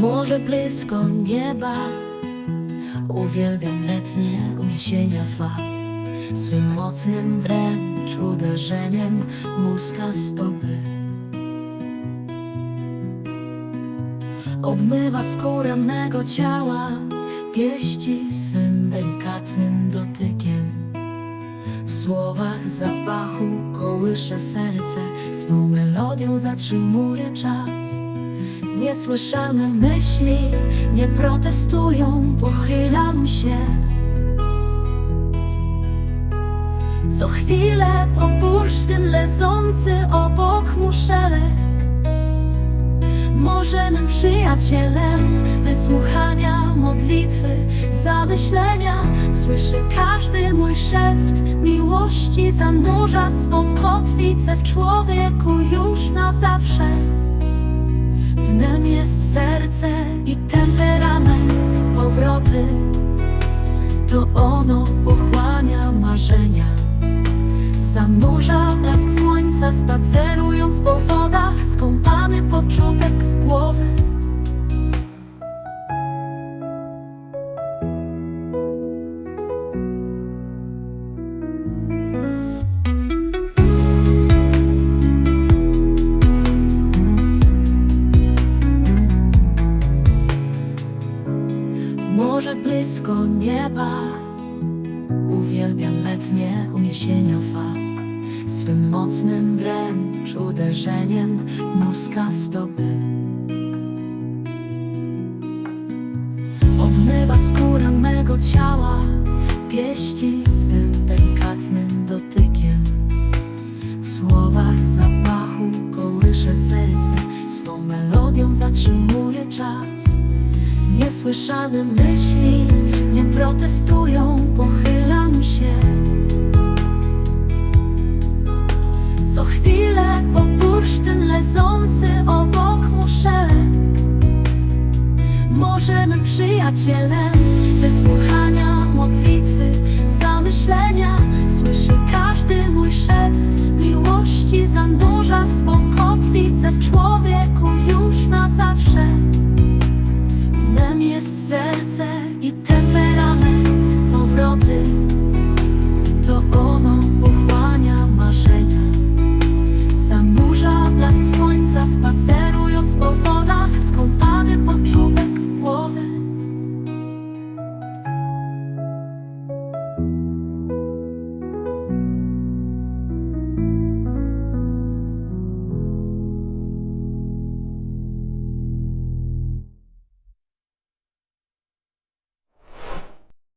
Może blisko nieba. Uwielbiam letnie uniesienia fal Swym mocnym wręcz uderzeniem Muska stopy. Obmywa skórę mego ciała Pieści swym delikatnym dotykiem. W słowach zapachu kołysze serce Swą melodią zatrzymuje czas Niesłyszane myśli nie protestują Pochylam się. Co chwilę po bursztyn leżący obok muszelek Możemy przyjacielem wysłuchania modlitwy, zamyślenia. Słyszy każdy mój szept miłości Zanurza swą kotwicę w człowieku już na zawsze Zanurza blask słońca spacerując po wodach Skąpany początek głowy. Może blisko nieba. Uwielbiam letnie uniesienia fal Swym mocnym wręcz uderzeniem Muska stopy. Obmywa skórę mego ciała Pieści swym delikatnym dotykiem. W słowach zapachu kołysze serce Swą melodią zatrzymuje czas. Niesłyszane myśli nie protestują, pochylam się obok muszelek Możemy przyjacielem wysłuchania modlitwy, zamyślenia. Słyszy każdy mój szept miłości, zanurza swą kotwicę w człowiek